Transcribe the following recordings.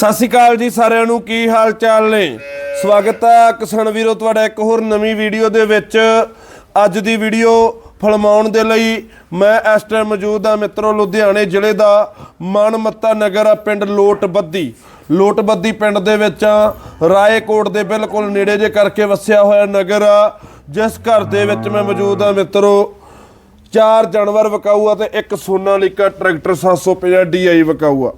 ਸਤਿ ਸ਼੍ਰੀ ਅਕਾਲ ਜੀ ਸਾਰਿਆਂ ਨੂੰ, ਕੀ ਹਾਲ ਚਾਲ ਨੇ? ਸਵਾਗਤ ਹੈ ਕਿਸਾਨ ਵੀਰੋ, ਤੁਹਾਡਾ ਇੱਕ ਹੋਰ ਨਵੀਂ ਵੀਡੀਓ ਦੇ ਵਿੱਚ। ਅੱਜ ਦੀ ਵੀਡੀਓ ਫਿਲਮਾਉਣ ਦੇ ਲਈ ਮੈਂ ਇਸ ਟਾਈਮ ਮੌਜੂਦ ਹਾਂ ਮਿੱਤਰੋ, ਲੁਧਿਆਣੇ ਜ਼ਿਲ੍ਹੇ ਦਾ ਮਨਮੱਤਾ ਨਗਰ, ਆ ਪਿੰਡ ਲੋਟਬੱਦੀ। ਲੋਟਬੱਦੀ ਪਿੰਡ ਦੇ ਵਿੱਚ ਆ, ਰਾਏਕੋਟ ਦੇ ਬਿਲਕੁਲ ਨੇੜੇ ਜੇ ਕਰਕੇ ਵਸਿਆ ਹੋਇਆ ਨਗਰ ਆ, ਜਿਸ ਘਰ ਦੇ ਵਿੱਚ ਮੈਂ ਮੌਜੂਦ ਹਾਂ ਮਿੱਤਰੋ। ਚਾਰ ਜਾਨਵਰ ਵਿਕਾਊ ਆ ਤੇ ਇੱਕ ਸੋਨਾਲੀਕਾ ਟਰੈਕਟਰ 750 DI ਵਿਕਾਊ ਆ।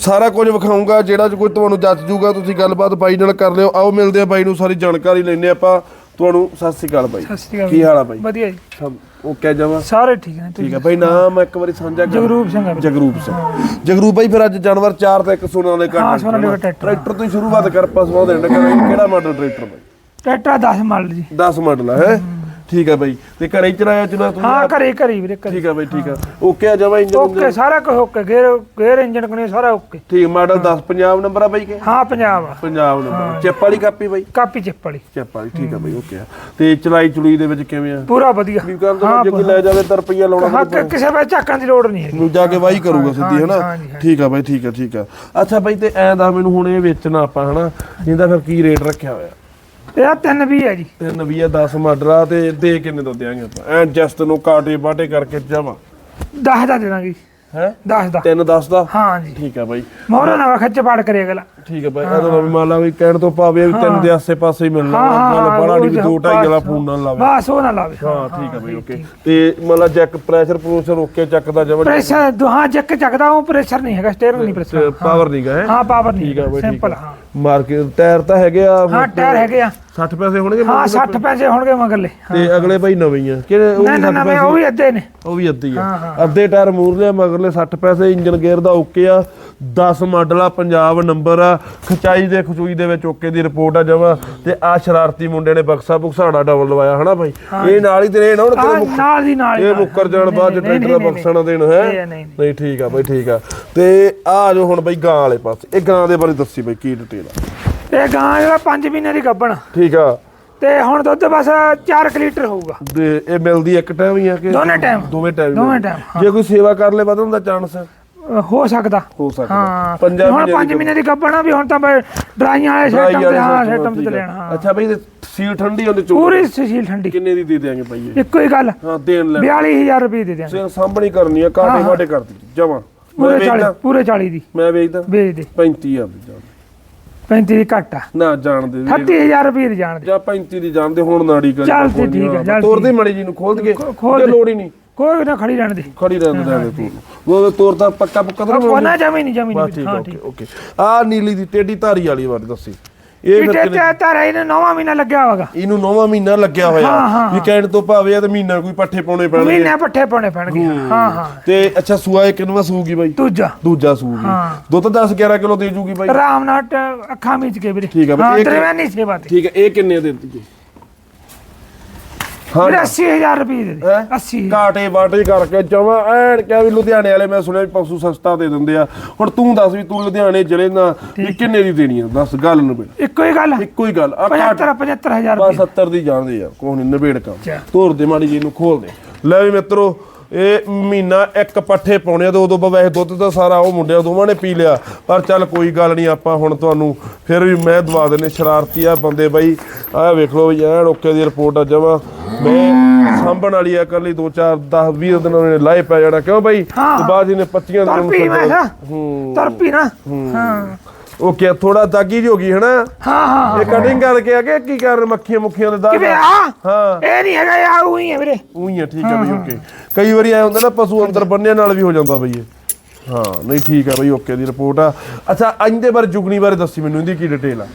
ਸਾਰਾ ਕੁਝ ਵਿਖਾਊਂਗਾ ਜਿਹੜਾ ਕੋਈ ਤੁਹਾਨੂੰ ਜੱਜ ਜੂਗਾ ਤੁਸੀਂ ਗੱਲਬਾਤ ਬਾਈ ਨਾਲ ਕਰ ਲਿਓ। ਆਓ ਮਿਲਦੇ ਆ ਬਾਈ ਨੂੰ ਸਾਰੀ ਜਾਣਕਾਰੀ ਲੈਣੇ ਆਪਾਂ। ਤੁਹਾਨੂੰ ਸਤਿ ਸ਼੍ਰੀ ਅਕਾਲ ਬਾਈ। ਸਤਿ ਸ਼੍ਰੀ ਅਕਾਲ ਕੀ ਹਾਲ ਆ ਬਾਈ? ਵਧੀਆ ਜੀ। ਸਭ ਓਕੇ ਜਮਾ? ਸਾਰੇ ਠੀਕ ਨੇ ਠੀਕ ਆ ਬਾਈ ਨਾਮ ਇੱਕ ਵਾਰੀ ਸਾਂਝਾ ਕਰ। ਜਗਰੂਪ ਸਿੰਘ ਆ। ਜਗਰੂਪ ਸਿੰਘ। ਜਗਰੂਪ ਬਾਈ ਫਿਰ ਅੱਜ ਜਾਨਵਰ ਚਾਰ ਤੇ ਇੱਕ ਸੋਨਾ ਦੇ ਹਾਂ, ਸੋਨਾਲੀਕਾ ਟਰੈਕਟਰ। ਟਰੈਕਟਰ ਤੋਂ ਹੀ ਸ਼ੁਰੂਆਤ ਕਰ ਪਸਮਾ ਦੇ ਕਿਹੜਾ ਮਾਡਲ ਟਰੈਕਟਰ ਬਾਈ? ਟਰੈਕਟਰ 10 ਮਾਡਲ ਜੀ। 10 ਮਾਡਲ ਹੈ। ਠੀਕ ਆ ਬਾਈ। ਤੇ ਘਰੇ ਹੀ ਚਲਾਇਆ ਚੁਣਾ ਤੂੰ? ਹਾਂ ਘਰੇ ਘਰੇ ਵੀਰੇ ਘਰੇ ਠੀਕ ਆ ਬਾਈ ਠੀਕ ਆ। ਓਕੇ ਆ ਇੰਜਨ ਓਕੇ ਸਾਰਾ ਕੁਝ ਓਕੇ ਗੇਅਰ ਗੇਅਰ ਇੰਜਨ ਕਨੇ ਸਾਰਾ ਓਕੇ। ਠੀਕ ਮਾਡਲ 10 ਪੰਜਾਬ ਨੰਬਰ ਆ ਬਾਈ ਕੇ? ਹਾਂ ਪੰਜਾਬ ਆ ਪੰਜਾਬ ਨੰਬਰ। ਚਿੱਪ ਵਾਲੀ ਕਾਪੀ ਬਾਈ? ਕਾਪੀ ਚਿੱਪ ਵਾਲੀ। ਚਿੱਪ ਵਾਲੀ ਠੀਕ ਆ ਬਾਈ ਓਕੇ ਆ। ਤੇ ਚਲਾਈ ਚੁਲੀ ਦੇ ਵਿੱਚ ਕਿਵੇਂ ਆ? ਪੂਰਾ ਵਧੀਆ। ਵੀ ਕਰ ਦੋ ਜੇ ਕੋਈ ਲੈ ਜਾਵੇ ਤਾਂ ਰੁਪਈਆ ਲਾਉਣਾ ਹਾਂ ਕਿ- ਕਿਸੇ ਵੇ ਝਾਕਾਂ ਦੀ ਲੋੜ ਨਹੀਂ ਹੈਗੀ। ਨੂੰ ਜਾ ਕੇ ਵਾਹੀ ਕਰੂਗਾ ਸਿੱਧੀ ਹਨਾ? ਹਾਂਜੀ, ਹਾਂਜੀ। ਠੀਕ ਆ ਬਾਈ ਠੀਕ ਆ ਠੀਕ ਆ। ਅੱਛਾ ਬਾਈ ਤੇ ਐਂ ਦਾ ਮੈਨੂੰ ਹੁਣ ਇਹ ਵੇਚਣਾ ਆਪਾਂ ਹਨਾ? ਇਹਦਾ ਫਿਰ ਕੀ ਰੇਟ ਰੱਖਿਆ ਹੋਇਆ? ਇਹ ਤਿੰਨ ਵੀ ਹੈ ਜੀ। ਤੇ ਨਵੀਆ 10 ਮਾਡਲਾ ਤੇ ਦੇ ਕਿੰਨੇ ਤੋਂ ਦਿਆਂਗੇ ਆਪਾਂ? ਐਂ ਜਸਟ ਨੂੰ ਕਾਟੇ ਬਾਟੇ ਕਰਕੇ ਜਾਵਾਂ। 10 ਦਾ ਦੇਣਾ ਜੀ। ਹੈ? 10 ਦਾ। 3 10 ਦਾ? ਹਾਂ ਜੀ। ਠੀਕ ਆ ਬਾਈ। ਮੋਹਰਾ ਨਾ ਖੱਚ ਪਾੜ ਕਰੇ ਅਗਲਾ। ਠੀਕ ਆ ਬਾਈ ਇਹਦਾ ਵੀ ਮੰਨ ਲਾ ਵੀ ਕਹਿਣ ਤੋਂ ਭਾਵੇਂ ਵੀ ਤਿੰਨ ਦੇ ਆਸੇ ਪਾਸੇ ਹੀ ਮਿਲਣਾ। ਹਾਂ, ਹਾਂ, ਗੱਲ ਬੜਾ ਨਹੀਂ ਵੀ ਦੋ ਢਾਈ ਵਾਲਾ। ਫੋਨ ਨਾਲ ਲਾਵੇ। ਬਸ ਉਹ ਨਾ ਲਾਵੇ। ਹਾਂ ਠੀਕ ਆ ਬਾਈ ਓਕੇ। ਤੇ ਮੰਨ ਲਾ ਜੈਕ ਪ੍ਰੈਸ਼ਰ ਪ੍ਰੂਸ਼ਰ ਓਕੇ ਚੱਕਦਾ ਜਮਾ ਪ੍ਰੈਸ਼ਰ ਦੁਹਾਂ ਚੱਕ ਚੱਕਦਾ ਉਹ ਪ੍ਰੈਸ਼ਰ ਨਹੀਂ ਹੈਗਾ ਸਟੀਅਰਿੰਗ ਨਹੀਂ ਪ੍ਰੈਸ਼ਰ ਪਾਵਰ ਨਹੀਂ ਗਾ ਹੈ? ਹਾਂ ਪਾਵਰ ਨਹੀਂ ਠੀਕ ਆ ਬਾਈ ਠੀਕ ਸਿੰਪਲ ਆ ਹਾਂ। ਮਾਰਕੀਟ ਟਾਇਰ ਤਾਂ ਹੈਗੇ ਆ ਹਾਂ ਟਾਇਰ ਹੈਗੇ ਆ। 60 ਪੈਸੇ ਹੋਣਗੇ ਹਾਂ 60 ਪੈਸੇ ਹੋਣਗੇ ਮਗਰਲੇ ਤੇ ਅਗਲੇ ਭਾਈ ਨਵੇਂ ਹੀ ਆ। ਕਿਹੜੇ ਉਹ ਵੀ ਨਾ 60 ਨਾ ਮੈਂ ਉਹ ਵੀ ਅੱਧੇ ਨੇ। ਉਹ ਵੀ ਅੱਧੀ ਆ। ਹਾਂ, ਹਾਂ। ਅੱਧੇ ਟਾਇਰ ਮੂਰਲੇ ਮਗਰਲੇ 60 ਪੈਸੇ ਇੰਜਨ ਗੇਅਰ ਦਾ ਓਕੇ ਆ। 10 ਮਾਡਲ ਆ ਪੰਜਾਬ ਨੰਬਰ ਆ ਖਚਾਈ ਦੇ ਖਚੂਈ ਦੇ ਵਿੱਚ ਓਕੇ ਦੀ ਰਿਪੋਰਟ ਆ ਜਮਾ ਤੇ ਆ ਸ਼ਰਾਰਤੀ ਮੁੰਡੇ ਨੇ ਬਕਸਾ ਬੁਕਸਾੜਾ ਡਬਲ ਲਵਾਇਆ ਹਨਾ ਭਾਈ? ਇਹ ਨਾਲ ਹੀ ਤੇਰੇ ਨਾ ਹੁਣ ਤੇਰੇ ਨਾਲ ਦੀ ਨਾਲ ਇਹ। ਮੁੱਕਰ ਜਾਣ ਬਾਅਦ ਚ ਟਰੈਕਟਰ ਦਾ ਬਕਸਾ ਨਾ ਦੇਣ ਹੈ? ਨਹੀਂ, ਠੀਕ ਆ ਬਾਈ ਠੀਕ ਆ। ਤੇ ਆ ਜੋ ਹੁਣ ਬਾਈ ਗਾਂ ਵਾਲੇ ਪਾਸੇ ਇਹ ਗਾਂ ਦੇ ਬਾਰੇ ਦੱਸੀ ਬਾਈ ਕੀ ਡਿਟੇਲ ਆ। ਇਹ ਗਾਂ ਜਿਹੜਾ 5 ਮਹੀਨੇ ਦੀ ਗੱਭਣ। ਠੀਕ ਆ। ਤੇ ਹੁਣ ਦੁੱਧ ਬਸ 4 ਲੀਟਰ ਹੋਊਗਾ। ਤੇ ਇਹ ਮਿਲਦੀ ਇੱਕ ਟਾਈਮ ਹੀ ਆ ਕਿ ਦੋਨੇ ਟਾਈਮ ਦੋਵੇਂ ਟਾਈਮ ਦੋਵੇਂ ਜੇ ਕੋਈ ਸੇਵਾ ਕਰ ਲੇ ਵਧਣ ਦਾ ਚਾਂਸ ਹੈ ਹੋ ਸਕਦਾ। ਹੋ ਸਕਦਾ। ਹਾਂ। ਪੰਜਾਬੀ ਹੁਣ ਜਿਹੜੀ 5 ਮਹੀਨੇ ਦੀ ਆ ਵੀ ਹੁਣ ਤਾਂ ਮੈਂ ਡਰਾਈਆਂ ਵਾਲੇ ਸਿਸਟਮ ਤੇ ਹਾਂ ਸਿਸਟਮ ਤੇ ਆ। ਲੈਣਾ ਹਾਂ। ਅੱਛਾ ਬਈ ਸੀਲ ਠੰਡੀ ਹੁੰਦੀ ਚੋ ਪੂਰੀ ਸੁਸ਼ੀਲ ਠੰਡੀ। ਕਿੰਨੇ ਦੀ ਦੇ ਦਿਆਂਗੇ ਭਾਈ ਇੱਕੋ ਹੀ ਗੱਲ। ਹਾਂ ਦੇਣ ਲੈ। 42000 ਰੁਪਏ ਦੇ ਦਿਆਂਗੇ। ਸੇ ਸਾਹਮਣੀ ਕਰਨੀ ਆ ਕਾਟੇ ਵਾਟੇ ਕਰਦੀ ਜਮਾ। ਮੈਂ ਪੂਰੇ 40 ਵੇਚਦਾ ਪੂਰੇ 40 ਦੀ। ਮੈਂ ਵੇਚਦਾ। ਵੇਚ ਦੇ। 35000 ਦੀ ਜਾਣ 35 ਦੀ ਘੱਟ ਆ। ਨਾ ਜਾਣ ਦੇ। ਵੀਰੇ। 30000 ਰੁਪਏ ਦੀ ਜਾਣ ਦੇ। ਜਾਂ 35 ਦੀ ਜਾਣ ਦੇ ਹੁਣ ਨਾੜੀ ਕਰੀ ਚੱਲ ਠੀਕ ਆ, ਚੱਲ ਤੋਰ ਦੇ ਮੜੀ ਜੀ ਨੂੰ ਖੋਲ ਦੇ। ਲੋੜ ਹੀ ਨਹੀਂ। ਕੋਈ ਨਾ ਖੜੀ ਰਹਿਣ ਦੇ। ਖੜੀ ਰਹਿਣ ਦੇ ਰਹਿਣ ਦੇ ਤੂੰ। ਉਹ ਤੋਰ ਤਾਂ ਪੱਕਾ ਪੁੱਕਾ ਤਾਂ ਨਹੀਂ ਕੋਨਾ ਜਮੀ ਨਹੀਂ ਜਮੀ ਬਸ ਨਹੀਂ ਆ ਹਾਂ ਓਕੇ ਠੀਕ। ਓਕੇ ਆ ਨੀਲੀ ਦੀ ਟੇਡੀ ਧਾਰੀ ਵਾਲੀ ਬਾਰੇ ਦੱਸੀ। ਇਹ ਫਿਰ ਕਿਤੇ ਤਾਰਾ ਇਹਨੇ 9ਵਾਂ ਮਹੀਨਾ ਲੱਗਿਆ ਹੋਗਾ ਇਹਨੂੰ ਨੌਵਾਂ ਮਹੀਨਾ ਲੱਗਿਆ ਹੋਇਆ। ਵੀ ਕਹਿਣ ਤੋਂ ਭਾਵੇਂ ਆ ਤੇ ਮਹੀਨਾ ਕੋਈ ਪੱਠੇ ਪਾਉਣੇ ਪੈਣਗੇ। ਮਹੀਨੇ ਪੱਠੇ ਪਾਉਣੇ ਪੈਣਗੇ। ਹਾਂ। ਹਾਂ ਤੇ ਅੱਛਾ ਸੂਆ ਇਹ ਕਿੰਨਵਾ ਸੂਗੀ ਬਾਈ। ਦੂਜਾ। ਦੂਜਾ ਸੂਗੀ। ਦੁੱਧ 10 11 ਕਿਲੋ ਦੇ ਜੂਗੀ ਬਾਈ। ਆਰਾਮ ਨਾਲ ਅੱਖਾਂ ਮੀਚ ਕੇ ਵੀਰੇ। ਠੀਕ ਆ ਬਈ, ਇਹ- ਦਰਮਿਆਨੀ ਸੇਵਾ ਤੇ। ਠੀਕ ਹੈ ਇਹ ਕਿੰਨੇ ਦੇ ਦਿੱਤੀ? ਹਾਂ ਵੀਰੇ 80000 ਰੁਪਏ ਦੇ ਦੇ ਹੈਂ? 80 ਕਾਟੇ ਬਾਟੇ ਕਰਕੇ ਜਮਾ ਐਨ ਕਿਹਾ ਵੀ ਲੁਧਿਆਣੇ ਵਾਲੇ ਮੈਂ ਸੁਣਿਆ ਵੀ ਪਸ਼ੂ ਸਸਤਾ ਦੇ ਦਿੰਦੇ ਆ। ਹੁਣ ਤੂੰ ਦੱਸ ਵੀ ਤੂੰ ਲੁਧਿਆਣੇ ਜ਼ਿਲ੍ਹੇ ਦਾ ਵੀ ਕਿੰਨੇ ਦੀ ਦੇਣੀ ਆ? ਦੱਸ ਗੱਲ ਨੂੰ ਬਈ ਇੱਕੋ ਹੀ ਗੱਲ ਇੱਕੋ ਹੀ ਗੱਲ ਆ। ਕਾਟ 75 75000 ਬਸ ਰੁਪਏ। 70 ਦੀ ਜਾਣਦੇ ਯਾਰ ਕੋਈ ਨਹੀਂ ਨਿਬੇੜ ਕੰਮ ਅੱਛਾ। ਤੋਰ ਦੇ ਮਾੜੀ ਜੀ ਨੂੰ ਖੋਲ ਦੇ ਲੈ ਵੀ ਮਿੱਤਰੋ ਇਹ ਮਹੀਨਾ ਇੱਕ ਪੱਠੇ ਪਾਉਣੇ ਆ ਤੇ ਉਦੋਂ ਬਾਅਦ ਵੈਸੇ ਦੁੱਧ ਤਾਂ ਸਾਰਾ ਉਹ ਮੁੰਡਿਆਂ ਦੋਵਾਂ ਨੇ ਪੀ ਲਿਆ। ਪਰ ਚੱਲ ਕੋਈ ਗੱਲ ਨਹੀਂ ਆਪਾਂ ਹੁਣ ਤੁਹਾਨੂੰ ਫਿਰ ਵੀ ਮੈਂ ਦਵਾ ਦਿੰਨੇ ਸ਼ਰਾਰਤੀ ਆ ਬੰਦੇ ਬਾਈ। ਆਹ ਵੇਖ ਲਓ ਵੀ ਐਨ ਓਕੇ ਦੀ ਰਿਪੋਰਟ ਆ ਜਮਾ। ਮੈਂ ਸਾਂਭਣ ਵਾਲੀ ਆ ਕਰ ਲਈ 2 4 10 20 ਦਿਨ ਉਹਨੇ ਲਾਏ ਪੈ ਜਾਣਾ। ਕਿਉਂ ਬਾਈ। ਤੇ ਬਾਅਦ ਇਹਨੇ 25 ਦਿਨ ਤਰਪੀ ਮੈਂ ਨੂੰ ਤਰਪੀ ਨਾ। ਹਾਂ। ਓਕੇ ਥੋੜਾ ਦਾਗੀ ਜਿਹੀ ਹੋ ਗਈ ਹਨਾ? ਹਾਂ ਹਾਂ ਇਹ ਕਟਿੰਗ ਕਰਕੇ ਆ ਕਿ ਕੀ ਕਰਨ ਮੱਖੀਆਂ ਮੁੱਖੀਆਂ ਦੇ ਦਾਗ? ਕਿਵੇਂ ਆ? ਹਾਂ। ਇਹ ਨਹੀਂ ਹੈਗਾ ਇਹ ਉਹੀ ਹੈ ਵੀਰੇ। ਉਹੀ ਆ ਠੀਕ ਆ ਬਈ ਓਕੇ। ਕਈ ਵਾਰੀ ਐ ਹੁੰਦਾ ਨਾ ਪਸ਼ੂ ਅੰਦਰ ਬੰਨਿਆਂ ਨਾਲ ਵੀ ਹੋ ਜਾਂਦਾ ਬਈ ਇਹ। ਹਾਂ ਨਹੀਂ ਠੀਕ ਆ ਬਈ ਓਕੇ ਦੀ ਰਿਪੋਰਟ ਆ। ਅੱਛਾ ਇਹਦੇ ਬਾਰੇ ਜੁਗਨੀ ਬਾਰੇ ਦੱਸੀ ਮੈਨੂੰ ਇਹਦੀ ਕੀ ਡਿਟੇਲ ਆ?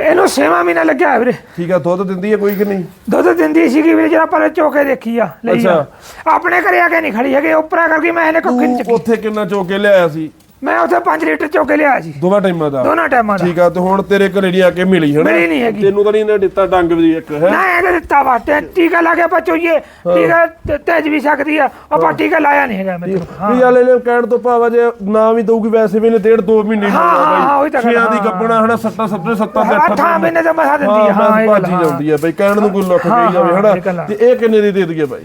ਇਹਨੂੰ ਛੇਵਾਂ ਮਹੀਨਾ ਲੱਗਿਆ ਹੈ ਵੀਰੇ। ਠੀਕ ਆ ਦੁੱਧ ਦਿੰਦੀ ਹੈ ਕੋਈ ਕਿ ਨਹੀਂ? ਦੁੱਧ ਦਿੰਦੀ ਸੀਗੀ ਵੀਰੇ ਜਿਹੜਾ ਪਰ ਚੋਕੇ ਦੇਖੀ ਆ ਲਈ ਆ। ਆਪਣੇ ਘਰੇ ਆ ਕੇ ਨਹੀਂ ਖੜੀ ਹੈਗੇ ਉੱਪਰਾਂ ਕਰਕੇ ਮੈਂ ਇਹਨੇ ਨਹੀਂ ਤੂੰ ਚੱਕੀ। ਉੱਥੇ ਕਿੰਨਾ ਚੋਕੇ ਲਿਆਇਆ ਸੀ? ਮੈਂ ਉੱਥੇ 5 ਲੀਟਰ ਚੋਕੇ ਲਿਆ ਸੀ। ਦੋਵਾਂ ਟਾਈਮਾਂ ਦਾ? ਦੋਨਾਂ ਟਾਈਮਾਂ ਦਾ। ਠੀਕ ਆ ਤੇ ਹੁਣ ਤੇਰੇ ਘਰੇ ਨਹੀਂ ਆ ਕੇ ਮਿਲੀ ਹਨਾ ਮਿਲੀ ਨਹੀਂ ਹੈਗੀ। ਤੈਨੂੰ ਤਾਂ ਨਹੀਂ ਇਹਨੇ ਦਿੱਤਾ ਡੰਗ ਵੀ ਇੱਕ ਹੈ? ਨਾ ਇਹਨੇ ਦਿੱਤਾ ਵਾ। ਤੇ ਟੀਕਾ ਲਾ ਕੇ ਬਚੋਈਏ ਟੀਕਾ ਤੇ- ਤੇਜ ਵੀ ਸਕਦੀ ਆ। ਆਪਾਂ ਟੀਕਾ ਲਾਇਆ ਨਹੀਂ ਹੈਗਾ ਮੇਰੇ ਕੋਲ। ਹਾਂ। ਵੀ ਵਾਲੇ ਨੇ ਕਹਿਣ ਤੋਂ ਭਾਵਾ ਜੇ ਨਾ ਵੀ ਦਊਗੀ ਵੈਸੇ ਵੀ ਇਹਨੇ ਡੇਢ ਦੋ ਮਹੀਨੇ ਹਾਂ, ਹਾਂ, ਹਾਂ, ਉਹੀ ਤਾਂ ਗੱਲ, ਛੇਆਂ ਦੀ ਹਾਂ। ਹਨਾ ਸੱਤਾਂ ਸੱਤਾਂ ਸੱਤਾਂ ਤੇ ਅੱਠਾਂ ਮਹੀਨੇ ਦਾ ਮਸਾ ਦਿੰਦੀ ਆ। ਹਾਂ ਹਾਂ ਇਹ ਗੱਲ ਭਾਜੀ ਹਾਂ। ਜਾਂਦੀ ਆ ਬਈ ਕਹਿਣ ਨੂੰ ਕੋਈ ਲੱਖ ਹਾਂ, ਜਾਵੇ ਹਾਂ, ਹਨਾ? ਇਹ ਗੱਲ ਆ। ਤੇ ਇਹ ਕਿੰਨੇ ਦੀ ਦੇ ਦਈਏ ਬਾਈ?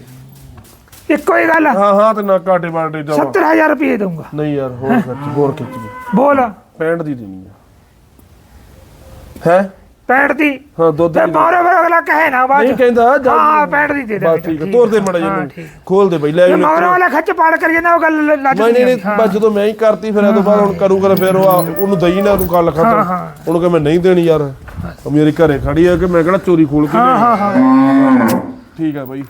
ਇੱਕੋ ਹੀ ਗੱਲ ਹਾਂ ਹਾਂ ਤੇ ਨਾ ਕਾਟੇ ਬਾਟੇ ਜਾਵਾ। 70000 ਰੁਪਏ ਦਊਂਗਾ। ਨਹੀਂ ਯਾਰ ਹੋਰ ਖਰਚ ਹੋਰ ਦੇ ਬੋਲ। 65 ਦੀ ਦੇਣੀ ਆ। ਹੈ? 65 ਦੀ? ਹਾਂ ਦੁੱਧ ਤੇ ਦੀ ਮਾਰੇ ਫਿਰ ਅਗਲਾ ਕਹੇ ਨਾ ਬਾਅਦ ਨਹੀਂ ਚ। ਕਹਿੰਦਾ ਹਾਂ 65 ਦੀ ਦੇ ਦੇ ਬਸ ਠੀਕ ਹੈ ਤੋਰ ਦੇ ਮੜਾ ਹਾਂ, ਜੀ ਠੀਕ। ਖੋਲ ਦੇ ਬਈ ਲੈ ਜੇ ਵੀ ਮਗਰ ਵਾਲਾ ਖੱਚ ਪਾੜ ਕਰ ਜਾਂਦਾ ਉਹ ਗੱਲ ਲੱਜ ਨਹੀਂ ਨਹੀਂ ਨਹੀਂ ਬਸ ਜਦੋਂ ਮੈਂ ਹੀ ਕਰਤੀ ਫਿਰ ਇਹ ਤੋਂ ਬਾਅਦ ਹੁਣ ਕਰੂਗਾ ਫਿਰ ਉਹ ਆ- ਉਹਨੂੰ ਦਈ ਨਾ ਤੂੰ ਗੱਲ ਖਤਮ। ਹਾਂ, ਹਾਂ। ਉਹਨੂੰ ਕਹ ਮੈਂ ਨਹੀਂ ਦੇਣੀ ਯਾਰ। ਉਹ ਮੇਰੇ ਘਰੇ ਖੜੀ ਆ ਕਿ ਮੈਂ ਕਿਹੜਾ ਚੋਰੀ ਖੋਲ ਕੇ ਹਾਂ ਲਿਆਈ। ਹਾਂ ਹਾਂ। ਠੀਕ ਆ ਬਾਈ।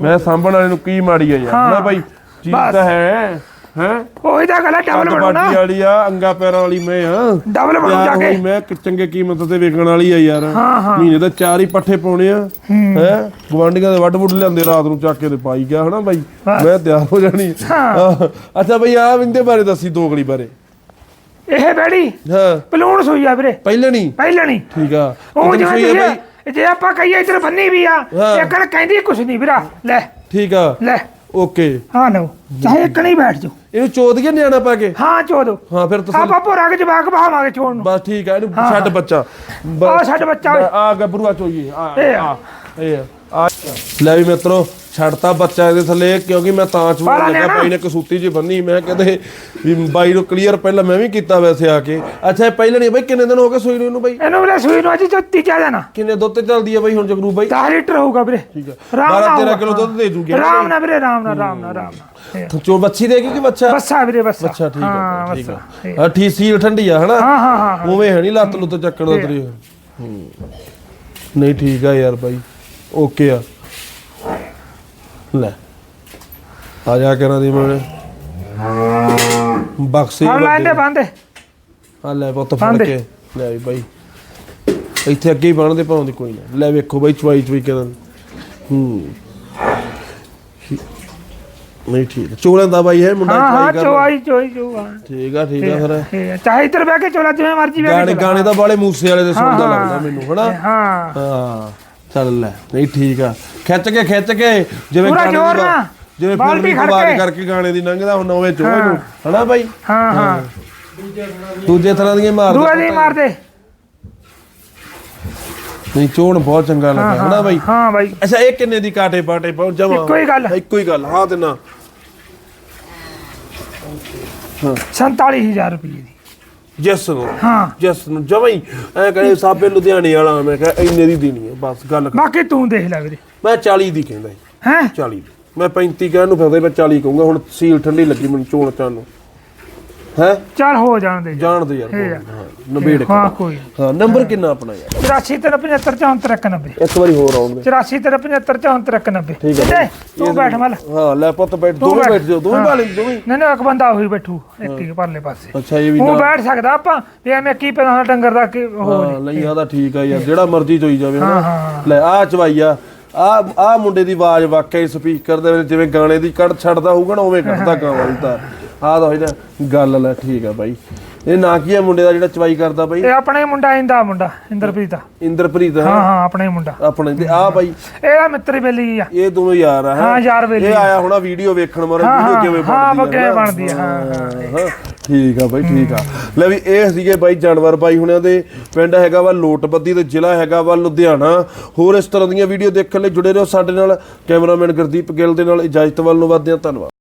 ਮੈਂ ਸਾਂਭਣ ਵਾਲੇ ਨੂੰ ਕੀ ਮਾੜੀ ਆ ਯਾਰ? ਹਾਂ। ਨਾ ਬਾਈ ਚੀਜ਼ ਬਸ। ਤਾਂ ਹੈ ਹੈ? ਉਹੀ ਤਾਂ ਗੱਲ ਹੈ ਡਬਲ ਬਣੂ ਨਾ ਵਾਲੀ ਆ ਅੰਗਾ ਪੈਰਾਂ ਵਾਲੀ ਮੈਂ ਆ। ਡਬਲ ਬਣੂ ਜਾ ਯਾਰ ਕੇ। ਹੋਈ ਮੈਂ ਕਿ ਚੰਗੇ ਕੀਮਤ ਤੇ ਵੇਚਣ ਵਾਲੀ ਆ ਯਾਰ। ਹਾਂ, ਹਾਂ। ਮਹੀਨੇ ਦਾ ਚਾਰ ਹੀ ਪੱਠੇ ਪਾਉਣੇ ਆ। ਹੈ। ਗਵਾਂਡੀਆਂ ਦੇ ਵੱਡ ਵੁੱਡ ਲਿਆਂਦੇ ਰਾਤ ਨੂੰ ਚੱਕ ਕੇ ਤੇ ਪਾਈ ਗਿਆ ਹਨਾ ਬਾਈ ਬਸ। ਮੈਂ ਤਿਆਰ ਹੋ ਜਾਣੀ ਹਾਂ। ਆਹ, ਅੱਛਾ ਬਈ ਆ ਵਿੰਦੇ ਬਾਰੇ ਦੱਸੀ ਦੋਗਲੀ ਬਾਰੇ। ਇਹ ਬੈੜੀ? ਹਾਂ। ਪਲੂਣ ਸੂਈ ਆ ਵੀਰੇ। ਪਹਿਲੇ ਨਹੀਂ ਪਹਿਲਾਂ ਨਹੀਂ ਠੀਕ ਆ। ਉਹ ਜਿਵੇਂ ਬਾਈ ਤੁਸੀਂ- ਜੇ ਆਪਾਂ ਕਹੀਏ ਇਧਰ ਬੰਨੀ ਵੀ ਆ ਹਾਂ। ਇੱਕਣ ਕਹਿੰਦੀ ਕੁਛ ਨਹੀਂ ਵੀਰਾ ਲੈ। ਠੀਕ ਆ। ਲੈ। ਓਕੇ। ਹਾਂ ਲਓ। ਚਾਹੇ ਇੱਕ ਨਹੀਂ ਬੈਠ ਜਾਓ। ਇਹਨੂੰ ਚੋਦ ਕੇ ਨਿਆਣਾ ਪਾ ਕੇ? ਹਾਂ ਚੋਦੋ। ਹਾਂ ਫਿਰ ਤੁਸੀਂ ਆਪਾਂ ਭੋਰਾ ਕੇ ਜਵਾਕ ਬਹਾਵਾਂਗੇ ਛੋੜ ਨੂੰ। ਬਸ ਠੀਕ ਆ ਇਹਨੂੰ ਛੱਡ ਬੱਚਾ। ਬ- ਆ ਛੱਡ ਬੱਚਾ। ਓਏ। ਆ ਗੱਭਰੂਆ ਚੋਈਏ। ਆ ਇਹ ਆ। ਆ ਇਹ ਆ। ਆ। ਲੈ ਵੀ ਮਿੱਤਰੋ ਛੱਡਤਾ ਬੱਚਾ ਇਹਦੇ ਥੱਲੇ ਕਿਉਂਕਿ ਮੈਂ ਤਾਂ ਚੂੜਾ ਲੱਗਾ। ਬਾਈ ਨੇ। ਕਸੂਤੀ ਜੀ ਬੰਨੀ ਮੈਂ ਕਹਿੰਦੇ ਵੀ ਬਾਈ ਨੂੰ ਕਲੀਅਰ ਪਹਿਲਾਂ ਮੈਂ ਵੀ ਕੀਤਾ ਵੈਸੇ ਆ ਕੇ। ਅੱਛਾ ਇਹ ਪਹਿਲਾਂ ਨਹੀਂ ਬਾਈ ਕਿੰਨੇ ਦਿਨ ਹੋ ਗਏ ਸੂਈ ਨੂੰ ਇਹਨੂੰ ਬਾਈ? ਇਹਨੂੰ ਵੀਰੇ ਸੂਈ ਨੂੰ ਅੱਜ ਤੋਂ ਤੀਜਾ ਦੇਣਾ? ਕਿੰਨੇ ਦੁੱਧ ਤੇ ਚੱਲਦੀ ਆ ਬਾਈ ਹੁਣ ਜਗਰੂ ਬਾਈ? 10 ਲੀਟਰ ਹੋਊਗਾ ਵੀਰੇ। ਠੀਕ ਆ। ਆਰਾਮ 12 ਨਾਲ 13 ਹੋਊਗਾ। ਕਿਲੋ ਦੁੱਧ ਦੇ ਦੂਗੀ ਆਰਾਮ ਨਾਲ ਵੀਰੇ ਆਰਾਮ ਨਾਲ ਆਰਾਮ ਨਾਲ ਆਰਾਮ ਨਾਲ। ਚੋ ਬੱਚੀ ਦੇਗੀ ਕਿ ਬੱਚਾ ਬੱਸਾ ਵੀਰੇ ਬੱਸਾ ਅੱਛਾ ਠੀਕ ਹਾਂ ਆ ਠੀਕ ਆ। ਹਾਂ ਠੀਕ ਸੀਲ ਠੰਡੀ ਆ ਹਨਾ? ਹਾਂ ਹਾਂ ਹਾਂ ਉਵੇਂ ਹੈ ਨਹੀਂ ਲੱਤ ਲੁੱਤ ਚੱਕਣ ਦਾ ਤਰੀ। ਨਹੀਂ ਠੀਕ ਆ ਯਾਰ ਬਾਈ। ਓਕੇ ਆ। ਲੈ। ਆ ਜਾ ਕਰਾਂ ਦੀ ਮੈਂ। ਬਕਸੇ ਹਾਂ ਲੈਂਦੇ ਬੰਦੇ ਆ ਲੈ ਪੁੱਤ ਫੜ ਕੇ। ਲੈ ਵੀ ਬਾਈ। ਇੱਥੇ ਅੱਗੇ ਹੀ ਬੰਨਦੇ ਪਾਉਂਦੇ ਕੋਈ ਨਾ। ਲੈ ਵੇਖੋ ਬਾਈ ਚਵਾਈ ਚਵਾਈ ਕਰਨ ਹੂੰ। ਨਹੀਂ ਠੀਕ ਚੋਲਾਂ ਦਾ ਬਾਈ ਹੈ ਮੁੰਡਾ ਹਾਂ ਹਾਂ ਚਵਾਈ ਕਰ ਚੋਈ ਚੋਈ ਚੋ ਹਾਂ ਠੀਕ ਆ ਠੀਕ ਆ ਫਿਰ। ਹੈ। ਚਾਹੇ ਇੱਧਰ ਬਹਿ ਕੇ ਚੋਲਾ ਜਿਵੇਂ ਮਰਜ਼ੀ ਬਹਿ ਗਾਣੇ ਕੇ ਗਾਣੇ ਦਾ ਬਾਲੇ ਮੂਸੇ ਵਾਲੇ ਦੇ ਸੁਣਦਾ ਹਾਂ, ਲੱਗਦਾ ਮੈਨੂੰ ਹਨਾ? ਹਾਂ। ਹਾਂ। ਚੱਲ ਲੈ ਨਹੀਂ ਠੀਕ ਆ। ਖਿੱਚ ਕੇ ਖਿੱਚ ਕੇ ਜਿਵੇਂ ਪੂਰਾ ਗਾਣੇ ਦੀ ਜ਼ੋਰ ਨਾਲ। ਜਿਵੇਂ ਬਾਲਟੀ ਫਿਲਮੀ ਖੜ ਆਵਾਜ਼ ਕੇ। ਕਰਕੇ ਗਾਣੇ ਦੀ ਲੰਘਦਾ ਹੁਣ ਨਵੇਂ ਚੋਏ ਨੂੰ ਹਨਾ ਬਾਈ? ਹਾਂ ਹਾਂ। ਦੂਜੇ ਤਰ੍ਹਾਂ ਦੀਆਂ ਮਾਰਦਾ ਦੂਆ ਦੀ ਮਾਰਦੇ। ਨਹੀਂ ਚੋਣ ਬਹੁਤ ਚੰਗਾ ਲੱਗਾ ਹਨਾ ਬਾਈ? ਹਾਂ ਬਾਈ। ਅੱਛਾ ਇਹ ਕਿੰਨੇ ਦੀ ਕਾਟੇ ਪਾਟੇ ਪਹੁੰਚ ਜਾਵਾਂ ਇੱਕੋ ਹੀ ਗੱਲ। ਇੱਕੋ ਹੀ ਗੱਲ ਹਾਂ ਤੇ ਨਾ। 47000 ਰੁਪਏ ਦੀ। ਜੈਸ ਨੂੰ ਹਾਂ। ਜੈਸ ਨੂੰ ਜਮਾਈ। ਐ ਕਹੇ ਸਾਬੇ ਲੁਧਿਆਣੇ ਵਾਲਾ ਮੈਂ ਕਿਹਾ ਇੰਨੇ ਦੀ ਦੇਣੀ ਹੈ ਬਸ ਗੱਲ ਕਰ। ਬਾਕੀ ਤੂੰ ਦੇਖ ਲੈ ਵੀਰੇ। ਮੈਂ 40 ਦੀ ਕਹਿੰਦਾ ਹੈ? 40 ਦੀ। ਮੈਂ 35 ਕਹਿਣ ਨੂੰ ਫਿਰਦਾ ਮੈਂ 40 ਕਹੂੰਗਾ ਹੁਣ ਸੀਲ ਠੰਡੀ ਲੱਗੀ ਮੈਨੂੰ ਚੋਣ ਚਾਣ ਨੂੰ। ਹੈ? ਚੱਲ ਹੋ ਜਾਣ ਦੇ ਜਾਣ ਦੇ ਯਾਰ ਠੀਕ ਆ। ਹਾਂ ਨਵੇੜ ਕੇ। ਹਾਂ। ਕੋਈ ਹਾਂ ਨੰਬਰ ਕਿੰਨਾ ਆਪਣਾ ਯਾਰ? 84 ਤੇ 75 74 91 ਇੱਕ ਵਾਰੀ ਹੋਰ ਆਉਣ ਦੇ 84 ਤੇ 75 74 91 ਠੀਕ ਹੈ ਤੇ ਤੂੰ ਬੈਠ ਮਲ। ਹਾਂ ਲੈ ਪੁੱਤ ਬੈਠ ਦੋਵੇਂ ਬੈਠ। ਬੈਠ ਜਾਓ ਦੋਵੇਂ ਹਾਂ। ਬਾਲੇ ਦੋਵੇਂ। ਨਹੀਂ ਨਹੀਂ ਇੱਕ ਬੰਦਾ ਉਹੀ ਬੈਠੂ ਇੱਕ ਹੀ। ਪਰਲੇ ਪਾਸੇ। ਅੱਛਾ ਇਹ ਵੀ ਉਹ ਬੈਠ ਸਕਦਾ ਆਪਾਂ ਵੀ ਐਵੇਂ ਕੀ ਪਤਾ ਹੁੰਦਾ ਡੰਗਰ ਦਾ ਕਿ ਉਹ ਹਾਂ ਨਹੀਂ ਆਦਾ ਠੀਕ। ਆ ਯਾਰ ਜਿਹੜਾ ਮਰਜ਼ੀ ਚੋਈ ਜਾਵੇ ਹਾਂ, ਹਾਂ। ਲੈ ਆ ਚਵਾਈ ਆ। ਆ ਆ ਮੁੰਡੇ ਦੀ ਆਵਾਜ਼ ਵਾਕਿਆ ਸਪੀਕਰ ਦੇ ਵਿੱਚ ਜਿਵੇਂ ਗਾਣੇ ਦੀ ਕੱਢ ਛੱਡਦਾ ਹੋਊਗਾ ਨਾ ਉਵੇਂ ਕੱਢਦਾ ਗਾਵਾਂ ਤਾਂ। ਆ ਤਾਂ ਹੋਈ ਨਾ ਗੱਲ ਲੈ ਠੀਕ ਆ ਬਾਈ। ਇਹ ਨਾਂ ਕੀ ਆ ਮੁੰਡੇ ਦਾ ਜਿਹੜਾ ਚਵਾਈ ਕਰਦਾ ਬਾਈ? ਇਹ ਆਪਣੇ ਮੁੰਡਾ ਇੰਦਾ ਮੁੰਡਾ ਇੰਦਰਪ੍ਰੀਤ ਦਾ ਇੰਦਰਪ੍ਰੀਤ ਹਾਂ ਹੈ ਹਾਂ ਆਪਣੇ ਮੁੰਡਾ। ਆਪਣੇ ਤੇ ਆ ਬਾਈ। ਇਹਦਾ ਮਿੱਤਰ ਬੇਲੀ ਆ। ਇਹ ਦੋਵੇਂ ਯਾਰ ਆ ਹੈਂ? ਹਾਂ, ਯਾਰ ਬੇਲੀ। ਇਹ ਆਇਆ ਹੋਣਾ ਵੀਡੀਓ ਵੇਖਣ ਮਾਰੇ ਹਾਂ, ਵੀਡੀਓ ਹਾਂ, ਕਿਵੇਂ ਹਾਂ, ਬਣਦੀ ਕਿਵੇਂ ਨਾ। ਬਣਦੀ ਆ, ਹਾਂ, ਹਾਂ। ਹਾਂ, ਠੀਕ ਆ ਬਾਈ ਠੀਕ ਆ। ਲੈ ਵੀ ਇਹ ਸੀਗੇ ਬਾਈ ਜਾਨਵਰ ਬਾਈ ਹੁਣਿਆਂ ਦੇ। ਪਿੰਡ ਹੈਗਾ ਵਾ ਲੋਟਬੱਦੀ ਤੇ ਜ਼ਿਲ੍ਹਾ ਹੈਗਾ ਵਾ ਲੁਧਿਆਣਾ। ਹੋਰ ਇਸ ਤਰ੍ਹਾਂ ਦੀਆਂ ਵੀਡੀਓ ਦੇਖਣ ਲਈ ਜੁੜੇ ਰਹੋ ਸਾਡੇ ਨਾਲ। ਕੈਮਰਾਮੈਨ ਗੁਰਦੀਪ ਗਿੱਲ ਦੇ ਨਾਲ ਇਜਾਜ਼ਤ ਵੱਲ ਨੂੰ ਵਧਦੇ ਹਾਂ। ਧੰਨਵਾਦ।